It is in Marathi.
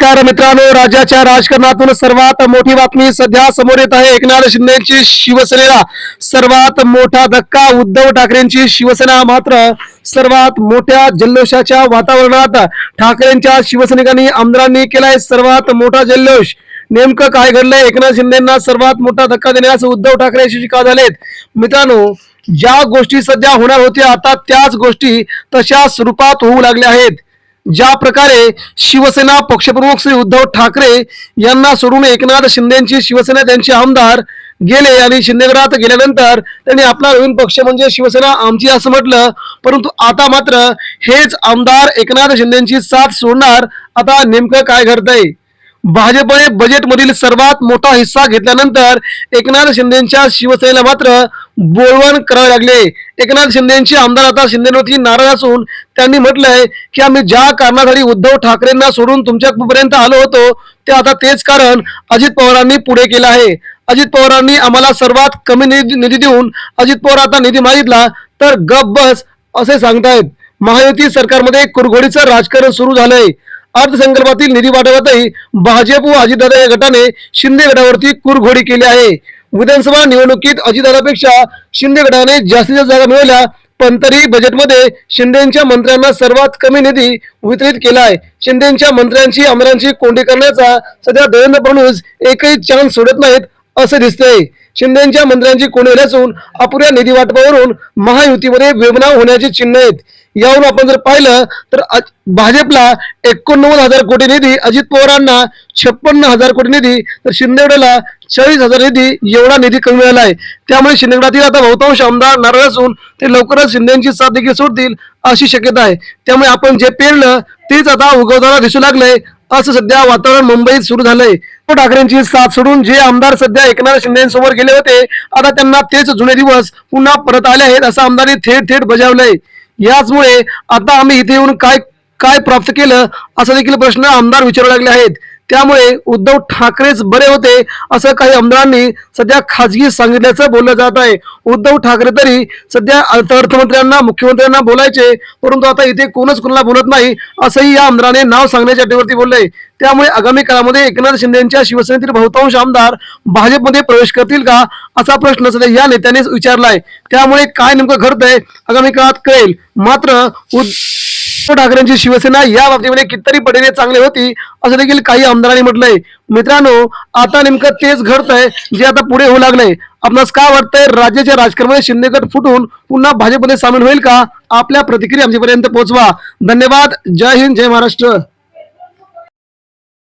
नमस्कार मित्रांनो राज्याच्या राजकारणातून सर्वात मोठी बातमी सध्या समोर येत आहे. एकनाथ शिंदेची शिवसेनेला सर्वात मोठा धक्का. उद्धव ठाकरेंची शिवसेना मात्र सर्वात मोठ्या जल्लोषाच्या वातावरणात ठाकरेंच्या शिवसैनिकांनी आमदारांनी केलाय सर्वात मोठा जल्लोष. नेमकं काय घडलंय? एकनाथ शिंदेना सर्वात मोठा धक्का देण्यास उद्धव ठाकरे यशस्वी का झालेत? मित्रांनो ज्या गोष्टी सध्या होणार होत्या आता त्याच गोष्टी तशा स्वरूपात होऊ लागल्या आहेत. ज्या प्रकारे शिवसेना पक्षप्रमुख श्री उद्धव ठाकरे यांना सोडून एकनाथ शिंदेची शिवसेना त्यांचे आमदार गेले आणि शिंदेगडात गेल्यानंतर त्यांनी आपला नवीन पक्ष म्हणजे शिवसेना आमची असं म्हटलं. परंतु आता मात्र हेच आमदार एकनाथ शिंदेची साथ सोडणार आता नेमकं काय घडतंय? भाजपने बजेटमधील सर्वात मोठा हिस्सा घेतल्यानंतर एकनाथ शिंदेच्या शिवसेनेला मात्र बोलवण करावे लागले. एकनाथ शिंदेचे आमदार आता शिंदेवरती नाराज असून त्यांनी म्हटलंय की आम्ही ज्या कारणासाठी उद्धव ठाकरेंना सोडून तुमच्यापर्यंत आलो होतो ते आता तेच कारण अजित पवारांनी पुढे केलं आहे. अजित पवारांनी आम्हाला सर्वात कमी निधी निधी देऊन अजित पवार आता निधी मागितला तर गप बस असे सांगतायत. महायुती सरकारमध्ये कुरघोडीचं राजकारण सुरू झालंय. अर्थसंकल्पातील निधी वाटपातही भाजप व अजितदादा या गटाने शिंदे गटावरती कुरघोडी केली आहे. विधानसभा निवडणुकीत अजितदादापेक्षा शिंदे गटाने जास्तीत जास्त जागा मिळवल्या पण तरी बजेटमध्ये शिंदेच्या मंत्र्यांना सर्वात कमी निधी वितरित केला आहे. शिंदेच्या मंत्र्यांची आमदारांची कोंडी करण्याचा सध्या देवेंद्र फडणवीस एकही चान्स सोडत नाहीत असं दिसते शिंदेच्या मंत्र्यांची कोंडी असून अपुऱ्या निधी वाटपावरून महायुतीमध्ये वेबनाव होण्याची चिन्ह आहेत. यावरून आपण जर पाहिलं तर भाजपला एकोणनव्वद हजार कोटी निधी अजित पवारांना छप्पन्न हजार कोटी निधी तर शिंदेगडाला चाळीस हजार निधी एवढा निधी कमी मिळाला आहे. त्यामुळे शिंदेगडातील आता बहुतांश आमदार नाराज असून ते लवकरच शिंदेची साथ देखील सोडतील अशी शक्यता आहे. त्यामुळे आपण जे पेरलं तेच आता उगवताना दिसू लागलंय असं सध्या वातावरण मुंबईत सुरू झालंय. तो ठाकरेंची साथ सोडून जे आमदार सध्या एकनाथ शिंदेसमोर गेले होते आता त्यांना तेच जुने दिवस पुन्हा परत आले आहेत असं आमदारांनी थेट थेट बजावलंय. याचमुळे आता आम्ही इथे येऊन काय काय प्राप्त केलं असा देखील प्रश्न आमदार विचारू लागले आहेत. त्यामुळे उद्धव ठाकरेच बरे होते असं काही आमदारांनी सध्या खाजगी सांगितल्याचं बोललं जात आहे. उद्धव ठाकरे तरी सध्या अर्थ अर्थमंत्र्यांना मुख्यमंत्र्यांना बोलायचे परंतु आता इथे कोणच कोणाला बोलत नाही असंही या आमदाराने नाव सांगण्याच्या अटीवरती बोललंय. त्यामुळे आगामी काळामध्ये एकनाथ शिंदेच्या शिवसेनेतील बहुतांश आमदार भाजपमध्ये प्रवेश करतील का असा प्रश्न सध्या या नेत्याने विचारलाय. त्यामुळे काय नेमकं घडतंय आगामी काळात कळेल. मात्र उद- उद्धव ठाकरेंची शिवसेना या बाबतीमध्ये कितीतरी पटीने चांगली होती असं देखील काही आमदारांनी म्हटलंय. मित्रांनो आता नेमकं तेच घडतंय जे आता पुढे होऊ लागलंय. आपणास काय वाटतंय? राज्याच्या राजकारणामध्ये शिंदेगड फुटून पुन्हा भाजपमध्ये सामील होईल का? आपल्या प्रतिक्रिया आमच्यापर्यंत पोहोचवा. धन्यवाद. जय हिंद जय महाराष्ट्र.